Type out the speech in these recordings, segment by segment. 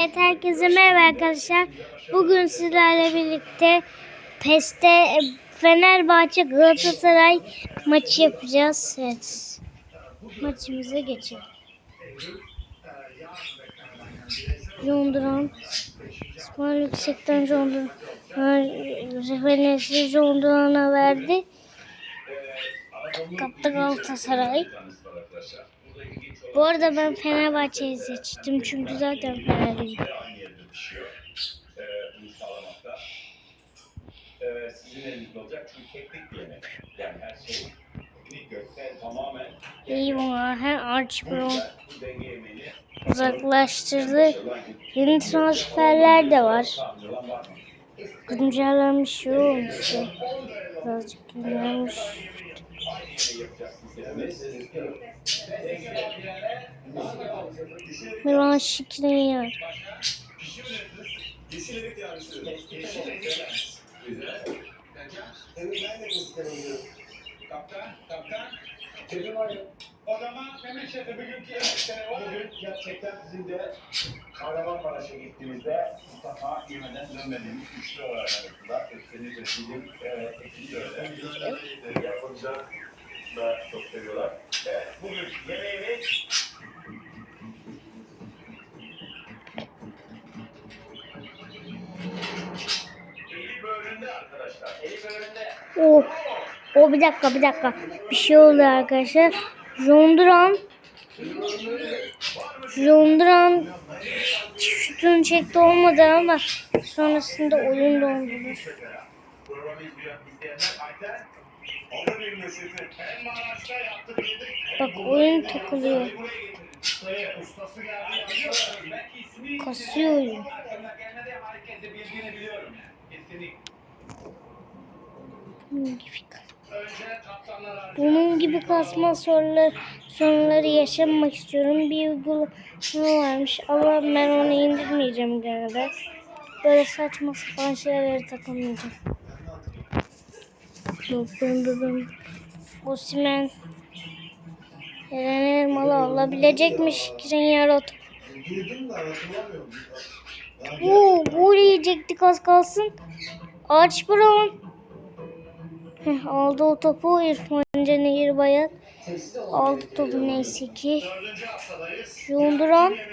Evet herkese merhaba arkadaşlar. Bugün sizlerle birlikte PES'te e, Fenerbahçe Galatasaray maçı yapacağız. Evet. Maçımıza geçelim. Jonduran İsmail Yüksek'ten Jonduran Referansı Jonduran'a verdi. Kaptı Galatasaray. Bu arada ben Fenerbahçe'yi seçtim çünkü zaten Fenerliyim. İyi bunlar. Hem Arch Brown bu denge yemeğini uzaklaştırdı. Yeni transferler de var. Güncellenmiş şey olmuş. Birazcık güncellenmiş. Yemekleri var. Bugün gerçekten bizim de Kahramanmaraş'a gittiğimizde mutlaka yemeden dönmediğimiz üçlü olarak arasında. Seni de bizim e, ekip de öyle. E, Yapınca da çok seviyorlar. Evet, bugün yemeğimiz Eli böğründe arkadaşlar. Eli böğründe. Oh. O bir dakika bir dakika. Bir şey oldu arkadaşlar. Jonduran Jonduran şutunu çekti olmadı ama sonrasında oyun. Programı Bak oyun takılıyor. Kasıyor oyun. Bunun gibi, bunun gibi kasma soruları, sorunları yaşamak istiyorum. Bir uygulama varmış ama ben onu indirmeyeceğim gene de. Böyle saçma sapan şeylere takılmayacağım. Osimhen Eren Elmalı alabilecekmiş Kirin Yarot. Oo, gol yiyecektik az kalsın. Arch Brown. Aldı o topu İrfan Can Nehirbayat. Aldı topu neyse ki. Yunduran. Her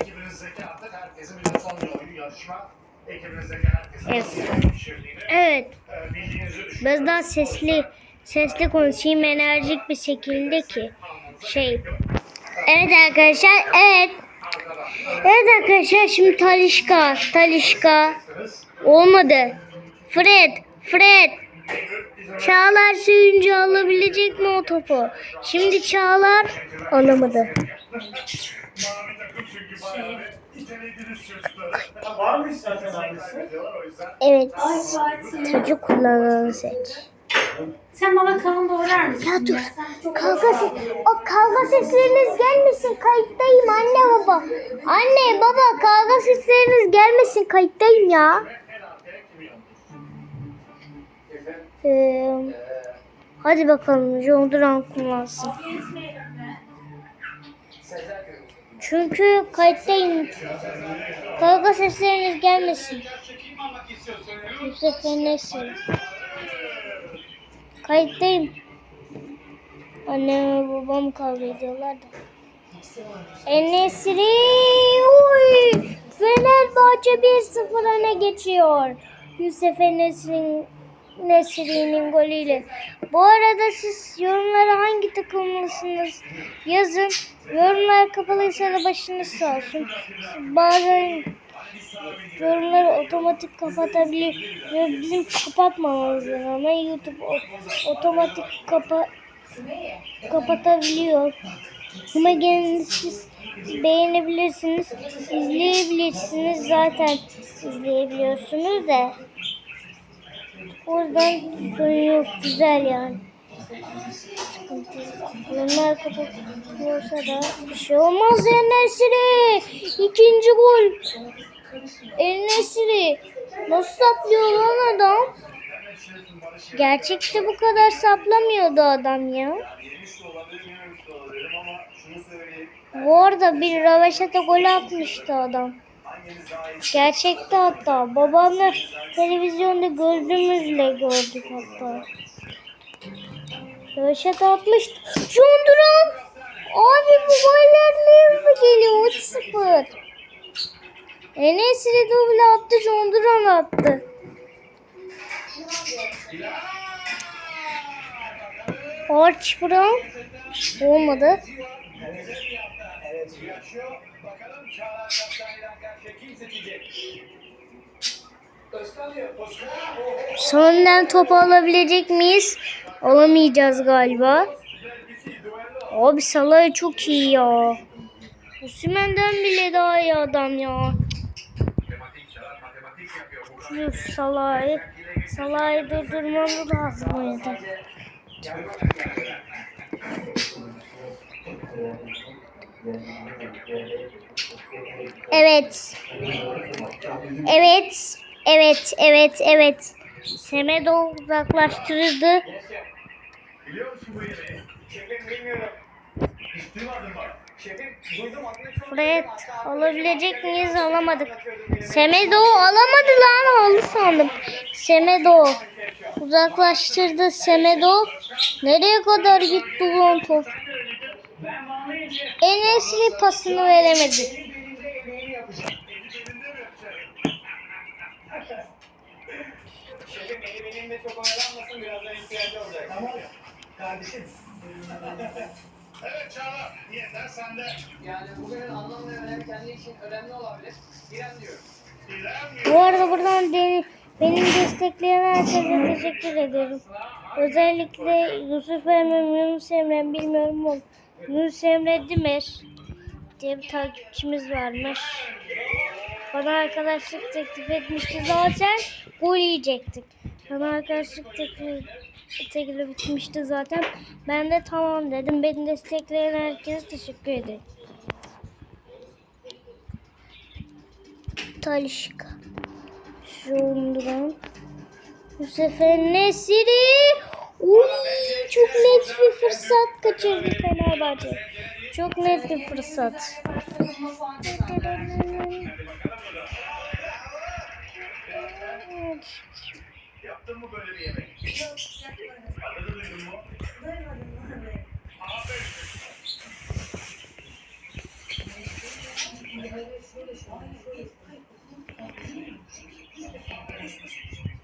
ekibinizdeki artık herkesin bir son yarışma. Evet. Evet. e. Biraz daha sesli sesli konuşayım enerjik bir şekilde ki şey. Evet arkadaşlar evet. Evet arkadaşlar şimdi Talişka Talişka olmadı. Fred Fred Çağlar suyuncu alabilecek mi o topu? Şimdi Çağlar alamadı. Mavi Var mı zaten Evet. Çocuk kullananı seç. Sen bana kavun doğrar mısın? Ya dur. Kavga ses, o kavga sesleriniz gelmesin kayıttayım anne baba. Anne baba kavga sesleriniz gelmesin kayıttayım ya. Ee, hadi bakalım John Duran kullansın. Çünkü kayıttayım. Kavga sesleriniz gelmesin. İstiyorsun? Yusuf Enes'i. Kayıttayım. Annem ve babam kavga ediyorlar da. Enesri Uy! Fenerbahçe 1-0 öne geçiyor. Yusuf Enesri'nin Nesri'nin golüyle. Bu arada siz yorumlara hangi takımlısınız yazın. Yorumlar kapalıysa da başınız sağ olsun. Bazen yorumları otomatik kapatabiliyor. Bizim kapatmamamız ama YouTube otomatik kapa kapatabiliyor. Ama siz beğenebilirsiniz, izleyebilirsiniz. Zaten izleyebiliyorsunuz da. Oradan sorun yok. Güzel yani. Yorumlar kapatıyorsa da bir şey olmaz ya Nesri. İkinci gol. El Nesri. Nasıl saplıyor lan adam? Gerçekte bu kadar saplamıyordu adam ya. Bu arada bir röveşata gol atmıştı adam. Gerçekte hatta. Babamla televizyonda gözümüzle gördük hatta. Röveşata atmıştı. John Duran! Abi bu goller ne hızlı geliyor? 3-0. Enes'i duble attı. John Duran attı. Arch Brown olmadı. Sonundan top alabilecek miyiz? Alamayacağız galiba. Abi Salah çok iyi ya. Osimhen'den bile daha iyi adam ya. Şu Salah'ı Salah'ı durdurmamız lazım o yüzden. Evet. Evet. Evet, evet, evet. Semedo uzaklaştırıldı. Biliyor musun bu yemeği? Şefim bilmiyorum. Hiç duymadın mı? Şefim duydum adını çok Fred alabilecek miyiz? Alamadık. Semedo alamadı lan. Aldı sandım. Semedo uzaklaştırdı. Semedo nereye kadar gitti lan top? Enes'li pasını veremedi. Şefim eli benimle çok oyalanmasın birazdan ihtiyacı olacak. Tamam ya. Kardeşim. evet Çağla. Yeter sende. Yani bugünün anlam ve önemi kendi için önemli olabilir. İrem diyorum. İrem Bu arada buradan beni, benim destekleyen herkese teşekkür ederim. Özellikle Yusuf Emre, Yunus Emre bilmiyorum ama Yunus Emre Dimer diye bir takipçimiz varmış. Bana arkadaşlık teklif etmişti zaten. Gol yiyecektik. Bana arkadaşlık teklif, teklif etmişti zaten. Ben de tamam dedim. Beni destekleyen herkese teşekkür ederim. Talişka. Şunduran. Bu sefer Nesiri. Uy, çok net bir fırsat kaçırdı Fenerbahçe. Çok net bir fırsat. Yaptın mı böyle bir yemek?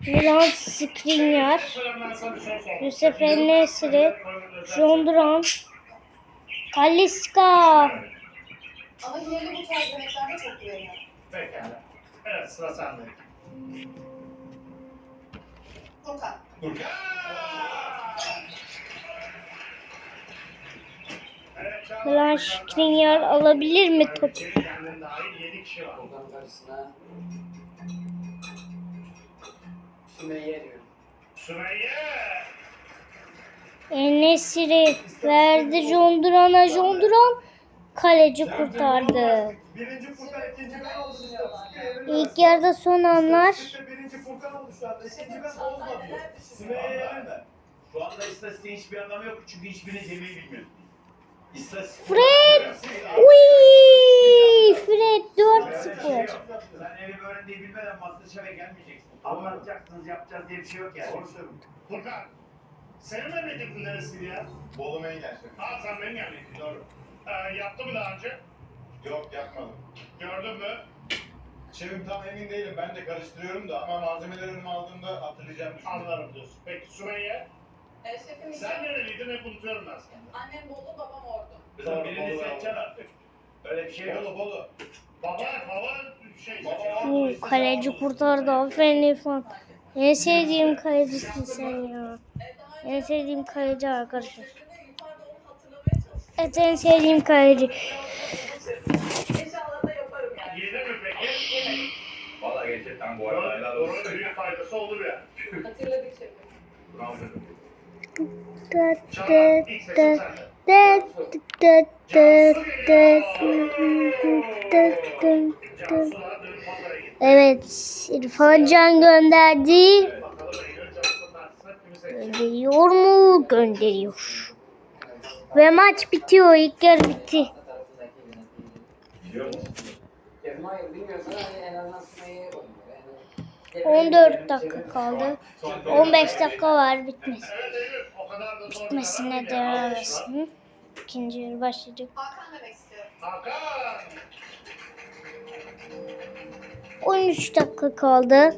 Milan Skriniar. Yusuf Nesiri. Jonduran. Kaliska. Ama yerli bu tarz yemeklerde çok güveniyorum. Pekala. Evet sıra sende. Furkan. Çağla. Milan Skriniar alabilir mi topu? Kendinden dahil 7 kişi var. Furkan karşısına Sümeyye diyorum. Süreyya. Enesiri verdi Jonduran'a. Jonduran kaleci kurtardı. Birinci Furkan, ikinci ben oldu işte. İlk yarıda son anlar. İşte birinci Furkan oldu şu anda. İkinci ben diyor. Süreyya yenme. Şu anda istatistiğin hiçbir anlamı yok çünkü hiçbiriniz yemeği bilmiyor. İstatistik... Fred! Uy! Fred 4-0. Sen evi öğrendiği bilmeden Masterchef'e gelmeyeceksin. Anlatacaksınız, yapacağız diye bir şey yok yani. Doğru söylüyorsun. Furkan, senin memleketin neresi ya? Bolu Meyler. Ha sen benim memleketim. Doğru. Ee, yaptı mı daha önce? Yok yapmadım. Gördün mü? Şefim tam emin değilim. Ben de karıştırıyorum da ama malzemeleri önüme aldığımda hatırlayacağım düşünüyorum. Anlarım diyorsun. Peki Sümeyye, E, şefim sen nereliydin hep unutuyorum ben seni. Annem Bolu, babam Ordu. Kızım birini seçeceksin artık. Öyle bir şey yok. Bolu Bolu. Baba, baba şey Baba. Uy, kaleci kurtardı. Aferin İrfan. En sevdiğim kalecisin sen ya. En sevdiğim kaleci arkadaşlar. Yukarıda onu hatırlamaya çalışıyorum. Evet en sevdiğim kaleci. Gerçekten bu arada helal olsun. doğru büyük faydası olur yani. Hatırladık şefim. Bravo. Çağlar, dıt ilk seçim sende. Cansu'la dün pazara gitti. Evet İrfan Can gönderdi. Bakalım Eylül Cansu'nun karşısına kimi seçecek? Gönderiyor mu? Gönderiyor. Ve maç bitiyor. İlk yarı bitti. Biliyor musun? Dedim hayır bilmiyorsan hani en azından 14 dakika kaldı. 15 dakika var bitmesi. Bitmesine devre arasın. İkinci yarı başlayacak. Hakan demek istiyorum. Hakan. 13 dakika kaldı.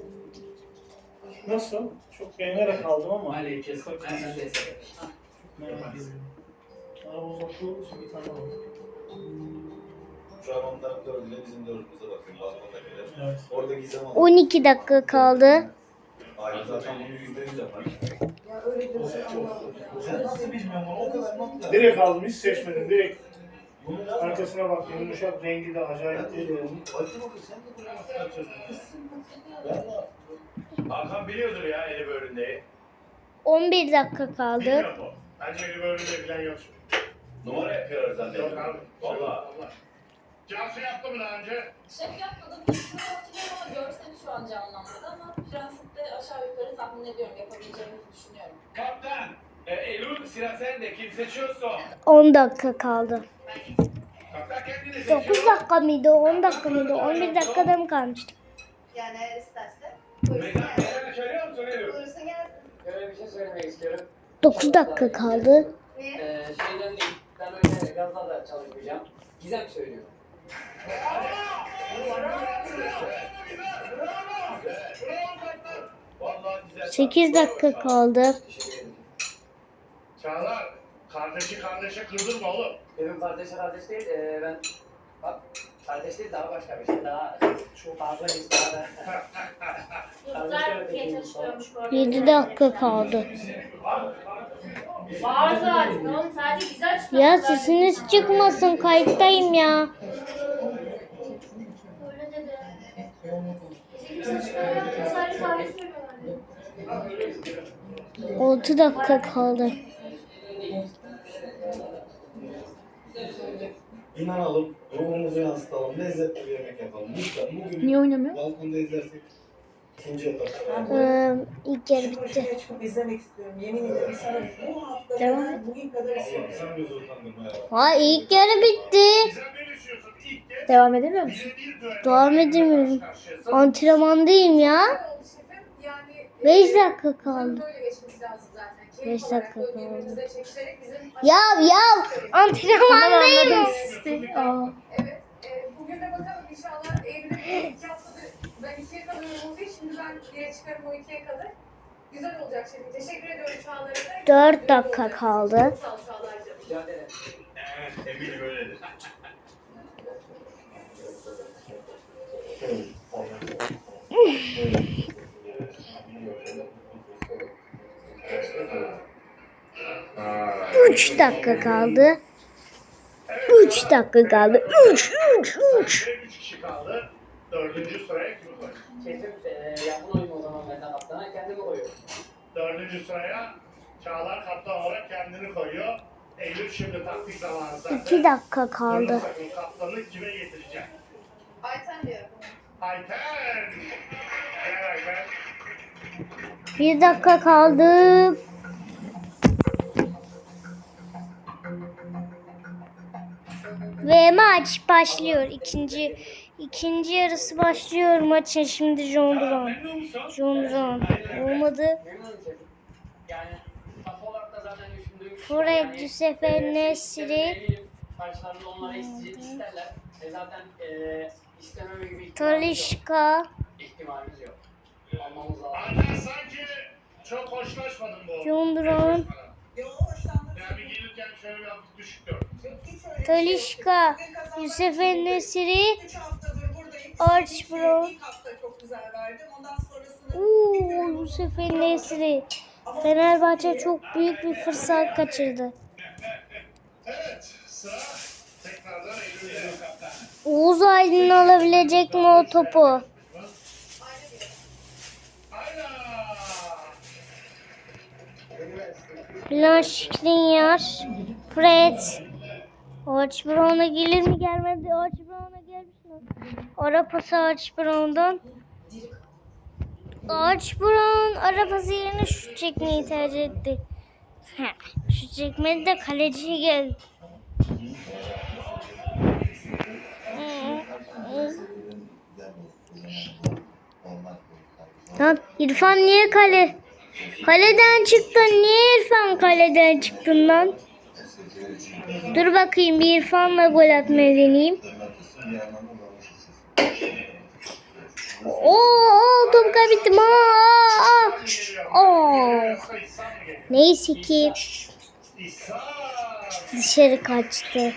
Nasıl? Çok beğenerek aldım ama. Aleyküm. Ben de. Araba için bir tane aldım. Şu an onun taraftarı bile bizim dördümüze bakıyor. Balkondakiler. Evet. Orada gizem alıyor. 12 dakika kaldı. Aile zaten bunu yüzde yüz yapar. Ya öyle diyorsun ama. Sen nasıl? O kadar ver. Direkt aldım hiç seçmedim. Direkt arkasına bak yumuşak rengi de acayip değil. Bakın bakın sen de nasıl Hakan biliyordur ya eli bölündeyi. 11 dakika kaldı. Bence bir böyle de bilen yok. Numara yapıyorlar zannediyorum. Yok abi. Valla. Cansu yaptı mı daha önce? Şef yapmadım. İsmini hatırlıyorum ama görsem şu an canlanmadı ama prensipte aşağı yukarı tahmin ediyorum yapabileceğimi düşünüyorum. Kaptan. E, Eylül sıra sende. Kim seçiyorsa. 10 dakika kaldı. Kaptan kendini seçiyor. 9 dakika mıydı? 10 dakika mıydı? 11 dakikada mı kalmıştı? Yani eğer isterse buyursun Meydan gelsin. söylüyor musun Eylül? Buyursun gelsin. Bir şey söylemek istiyorum. 9 dakika kaldı. Niye? Ee, şeyden değil. Ben öyle gazla da çalışmayacağım. Gizem söylüyor. Vallahi güzel. 8 dakika kaldı. Çağlar. Kardeşi kardeşe kırdırma oğlum. Benim kardeş kardeş değil. Ee, ben bak kardeş değil daha başka bir şey. Daha çok fazla iş daha da. Yıldızlar Türkiye çalışıyormuş bu arada. 7 dakika kaldı. Zaten oğlum sadece güzel. Ya sesiniz çıkmasın kayıttayım ya. Öyle dedi. Bizim saçmalar sadece kahve söylüyorlar. 6 dakika kaldı. İnanalım, ruhumuzu yansıtalım, lezzetli bir yemek yapalım. Lütfen bugün Niye oynamıyor? balkonda izlersek ikinci yaparız. Ee, ilk yarı bitti. Çıkıp izlemek istiyorum. Yemin ederim sana bu hafta Devam kadar bugün kadar Allah'ım istiyorum. sen bizi utandırma ya. Ha ilk yarı bitti. Devam edemiyor musun? Devam edemiyorum. Antrenmandayım ya. Yani 5 dakika kaldı. böyle geçmesi lazım zaten. Beş Keyif dakika olarak kaldı. birbirimize çekişerek bizim Ya ya antrenmandayım. Aa. Evet. E, bugün de bakalım inşallah Eylül'e iki haftadır ben ikiye kalıyorum olduğu için şimdi ben bire çıkarım o ikiye kadar. Güzel olacak şimdi. Teşekkür ediyorum Çağlar'a. da. Dört dakika kaldı. Sağ ol Çağlar'cığım. Rica ederim. Evet eminim öyledir. Üç dakika kaldı. Üç dakika kaldı. Üç, üç, üç. Sadece üç kişi kaldı. Dördüncü sıraya kim koyuyor? Şefim yapın oyunu o zaman ben de kaptana kendimi koyuyorum. Dördüncü sıraya Çağlar kaptan olarak kendini koyuyor. Eylül şimdi taktik zamanı zaten. İki dakika kaldı. Kırmızı kaptanı kime getirecek? Ayten diyorum. Ayten! Gel Ayten. Bir dakika kaldı. Maç başlıyor. İkinci ikinci yarısı başlıyor maçın. Şimdi John Duran. John Duran. Olmadı. Fred Giuseppe Nesri. Karşılarında onlara isteyecek isterler. E zaten e, istememe gibi ihtimalimiz yok. Talişka. İhtimalimiz yok. Almamız lazım. Ayten sanki çok hoşlaşmadın bu. John Duran. Talişka. Bugün kazanmak Giuseppe için Nesri. Üç haftadır buradayım. Arch İlk- Bro. İlk hafta çok güzel verdim. Ondan sonrasını Uuu Giuseppe Nesri. Fenerbahçe çok büyük bir fırsat kaçırdı. Oğuz Aydın alabilecek mi o topu? Milan Skriniar, Fred, Orç Brown'a gelir mi gelmedi? Orç Brown'a gelmiş mi? Ara pası Orç Brown'dan. Orç Brown ara pası yerine şu çekmeyi tercih etti. şu çekmedi de kaleci geldi. Lan İrfan niye kale? Kaleden çıktın. Niye İrfan kaleden çıktın lan? Dur bakayım bir İrfan'la gol atmayı deneyeyim. Oo, top kaybettim. Aa, aa. Oo. Neyse ki dışarı kaçtı.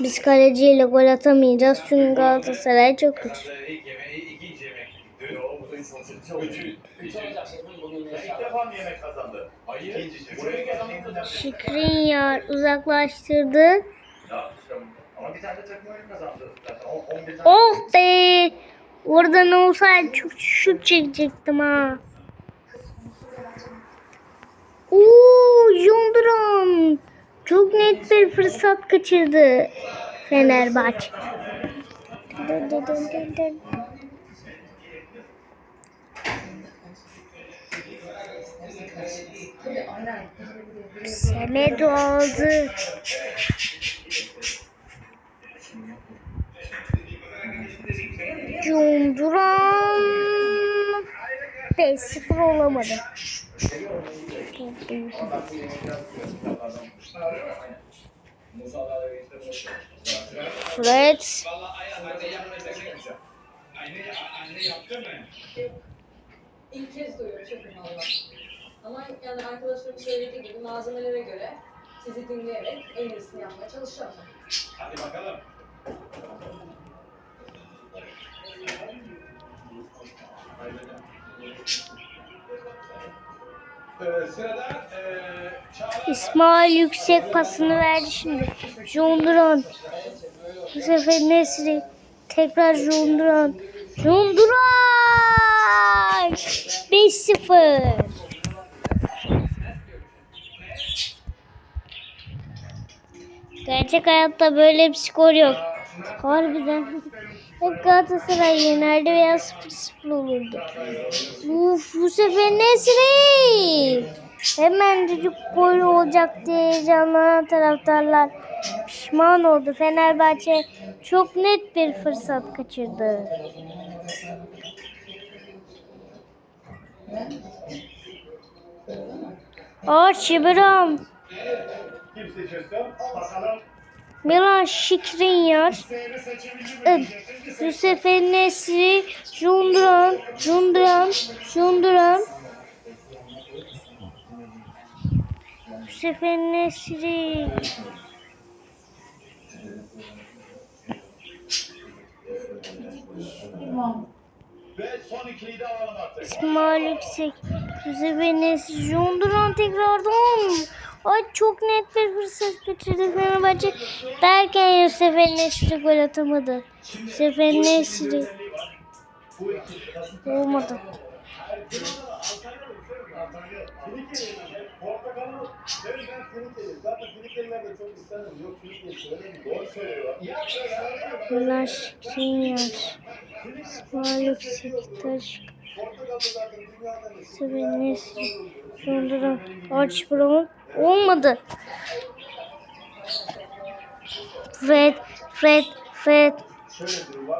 Biz kaleciyle gol atamayacağız çünkü Galatasaray çok kötü. Bugün İlk kazandı. Şikrinyar uzaklaştırdı. Ya işte ama bir tane takım oyun kazandı. Zaten o 11 tane. Oh be! Orada ne olsaydı çok şut çekecektim ha. Oo, Yonduran. Çok net bir fırsat kaçırdı Fenerbahçe. Dön, dön, dön, dön, dön. Semedo aldı. Yonduran. 5-0 olamadı. Fred. İlk kez duyuyorum şefim valla. Ama yani arkadaşlarım söylediği gibi malzemelere göre sizi dinleyerek en iyisini yapmaya çalışacağım. Hadi bakalım. Ee, sırada ee, Çağlar İsmail yüksek pasını verdi şimdi. Jonduran. Bu sefer Nesri. Tekrar Jonduran. Jonduran. 5-0. Gerçek hayatta böyle bir skor yok. Harbiden. Hep Galatasaray yenerdi veya 0-0 olurdu. Uf, bu sefer Nesri. Hemen çocuk gol olacak diye heyecanlanan taraftarlar pişman oldu. Fenerbahçe çok net bir fırsat kaçırdı. Archie Brown, kim seçiyorsun? Bakalım Milan? Evet. Yusuf Nesri, Junduran, Junduran, Junduran. Yusuf Nesri. Ve son ikiliyi de alalım artık. İsmail Yüksek. Yusuf Nesri, Junduran tekrardan. Ay çok net bir fırsat kaçırdı Fenerbahçe. Derken Yusuf Nesri gol atamadı. Yusuf Nesri. Olmadı. Portakalın derken Finikeli. Zaten Finikeliler Seviniriz. Sonra Arch Brown olmadı. Fred, Fred, Fred.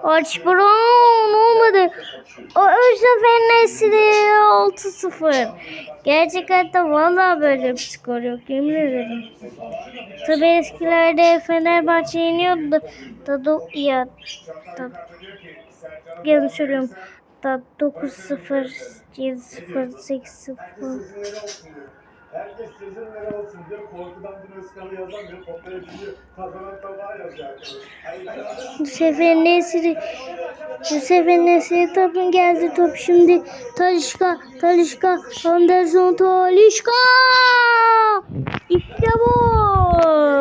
Arch Brown olmadı. O üç sefer Nesri 6-0. Gerçek hayatta vallahi böyle bir skor yok yemin ederim. Tabii eskilerde Fenerbahçe yeniyordu da, da ya da, yanlış söylüyorum. Da 9-0, 7-0, 8-0. Sözünleri olsun diyor. Herkes sözünleri olsun diyor. Korkudan bir Özkan'ı yazamıyor. Kopya biliyor. Kazanan tabağı yazıyor. Bu sefer Nesri sefer topun geldi top şimdi Talişka Talişka Anderson Talişka İşte bu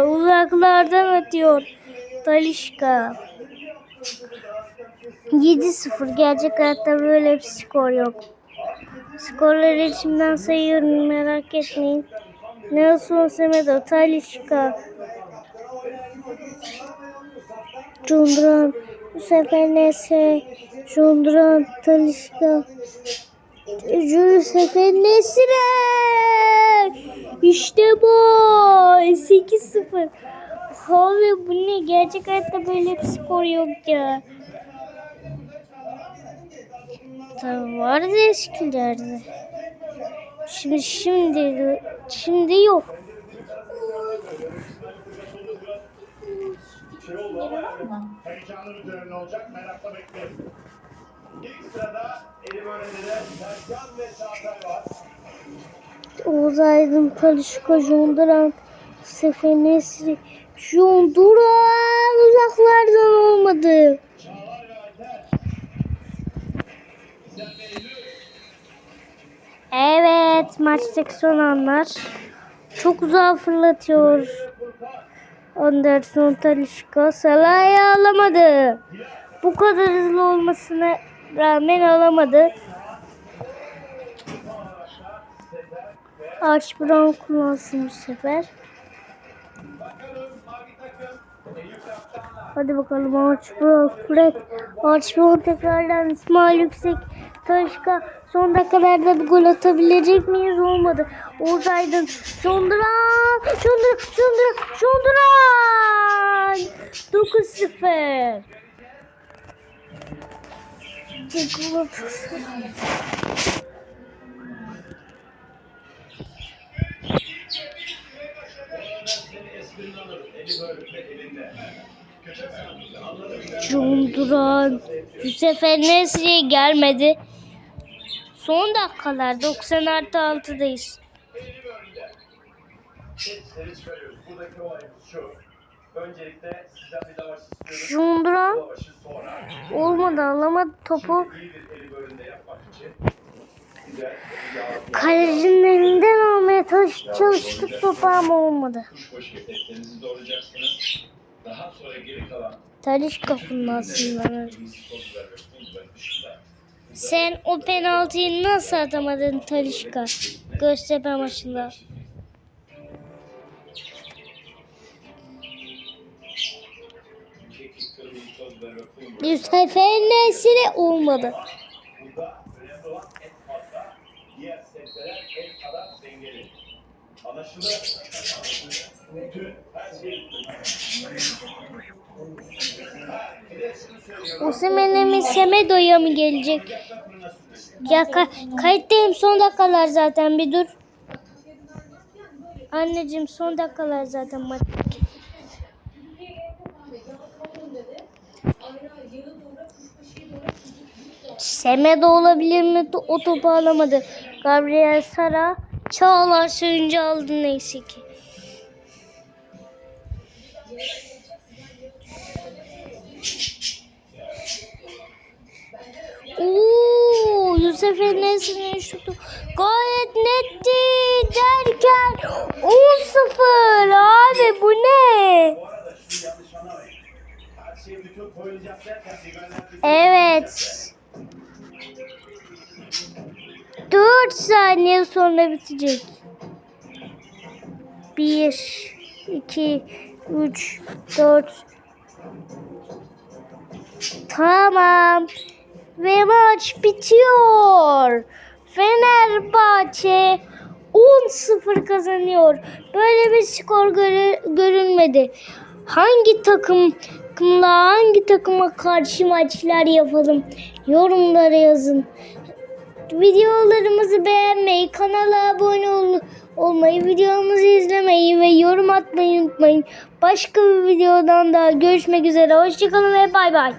uzaklardan atıyor Talişka 7-0 gerçek hayatta böyle bir skor yok. Skorları içimden sayıyorum merak etmeyin. Nelson Semedo, Talişka, Cundran, bu sefer Nese, Cundran, Talişka, bu sefer Nesre. İşte bu. 8-0. Abi bu ne? Gerçek hayatta böyle bir skor yok ya. Tabii vardı eskilerde. Şimdi şimdi şimdi yok. Heyecanlı bir düğün olacak. Merakla bekliyoruz. İlk sırada Elim önünde ve Çağatay var. Oğuz Aydın, Talişka, Jonduran, Sefer Nesri, Jonduran uzaklardan olmadı. Evet maçtaki son anlar. Çok uzağa fırlatıyor. Anderson Talişka Salah'ı alamadı. Bu kadar hızlı olmasına rağmen alamadı. Arch Brown kullansın bu sefer. Hadi bakalım Arch Brown. Fred. Arch Brown tekrardan İsmail Yüksek. Taşka son dakikalarda bir gol atabilecek miyiz? Olmadı. Oğuz Aydın. Şonduran. Şonduran. Şonduran. Şonduran. 9-0. Seni esprini alırım. Eli böyle elinde. Şonduran. Bu sefer Nesri'ye gelmedi. Son dakikalar 90 artı 6'dayız. Elim önünde. Seni çıkarıyoruz. Buradaki olayımız şu. Öncelikle sizden bir lavaş istiyorum. Şonduran Bu lavaşı sonra olmadı alamadı topu. Kalecinin elinden almaya çalış- çalıştık topu ama olmadı. Daha sonra geri kalan biber dışında Sen o penaltıyı nasıl atamadın Talişka? Göztepe maçında. sefer nesine olmadı. Burada önemli olan et fazla. Diğer sebzeler et kadar dengeli. Anlaşıldı. Bütün her şey. Ha, bir de şunu söylüyorum. Osimhen'e mi Semedo'ya mı gelecek? Ya ka- kayıttayım son dakikalar zaten bir dur. Anneciğim son dakikalar zaten maç. Semedo olabilir mi? O topu alamadı. Gabriel Sara Çağlar Söyüncü aldı neyse ki. Oo, Yusuf Enes'in şutu gayet netti derken 10-0 abi bu ne? Bu 4 saniye sonra bitecek. 1 2 3 4 Tamam. Ve maç bitiyor. Fenerbahçe 10-0 kazanıyor. Böyle bir skor görü- görülmedi. Hangi takımla hangi takıma karşı maçlar yapalım? Yorumlara yazın. Videolarımızı beğenmeyi, kanala abone ol- olmayı, videomuzu izlemeyi ve yorum atmayı unutmayın. Başka bir videodan daha görüşmek üzere. Hoşçakalın ve bay bay.